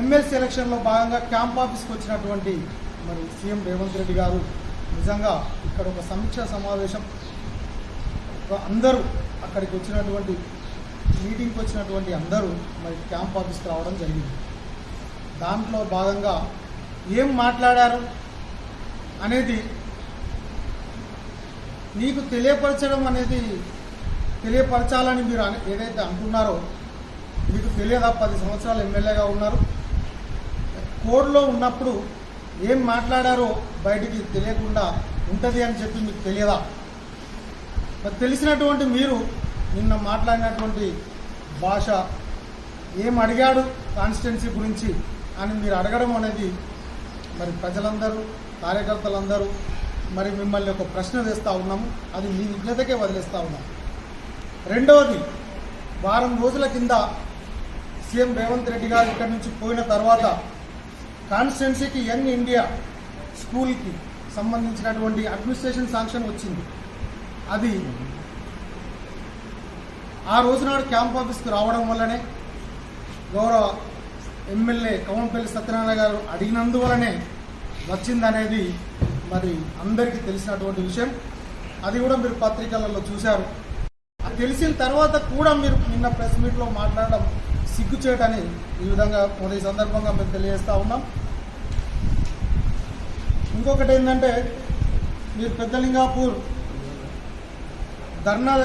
MLC ఎలక్షన్లో భాగంగా camp ఆఫీస్కి వచ్చినటువంటి మరి సీఎం రేవంత్ రెడ్డి గారు నిజంగా ఇక్కడ ఒక సమీక్ష సమావేశం అందరూ అక్కడికి వచ్చినటువంటి మీటింగ్కి వచ్చినటువంటి అందరూ మరి క్యాంప్ ఆఫీస్కి రావడం జరిగింది. దాంట్లో భాగంగా ఏం మాట్లాడారు అనేది మీకు తెలియపరచడం అనేది తెలియపరచాలని మీరు ఏదైతే అంటున్నారో మీకు తెలియదా? పది సంవత్సరాలు ఎమ్మెల్యేగా ఉన్నారు. కోడ్లో ఉన్నప్పుడు ఏం మాట్లాడారో బయటికి తెలియకుండా ఉంటుంది అని చెప్పి మీకు తెలియదా? మరి తెలిసినటువంటి మీరు నిన్న మాట్లాడినటువంటి భాష ఏం అడిగాడు కాన్స్టిట్యున్సీ గురించి అని మీరు అడగడం అనేది మరి ప్రజలందరూ కార్యకర్తలందరూ మరి మిమ్మల్ని ఒక ప్రశ్న వేస్తూ ఉన్నాము అది మీ విజ్ఞతకే వదిలేస్తూ ఉన్నాం. రెండవది వారం రోజుల కింద సీఎం రేవంత్ రెడ్డి గారు ఇక్కడి నుంచి పోయిన తర్వాత కాన్స్టెన్సీకి యంగ్ ఇండియా స్కూల్కి సంబంధించినటువంటి అడ్మినిస్ట్రేషన్ శాంక్షన్ వచ్చింది. అది ఆ రోజునాడు క్యాంప్ ఆఫీస్కి రావడం వల్లనే గౌరవ ఎమ్మెల్యే కవంపల్లి సత్యనారాయణ గారు అడిగినందువలనే వచ్చిందనేది మరి అందరికీ తెలిసినటువంటి విషయం. అది కూడా మీరు పత్రికలలో చూశారు. తెలిసిన తర్వాత కూడా మీరు నిన్న ప్రెస్ మీట్లో మాట్లాడడం సిగ్గుచేటని ఈ విధంగా కొద్ది సందర్భంగా మేము తెలియజేస్తా ఉన్నాం. ఇంకొకటి ఏంటంటే మీరు పెద్దలింగాపూర్ ధర్నా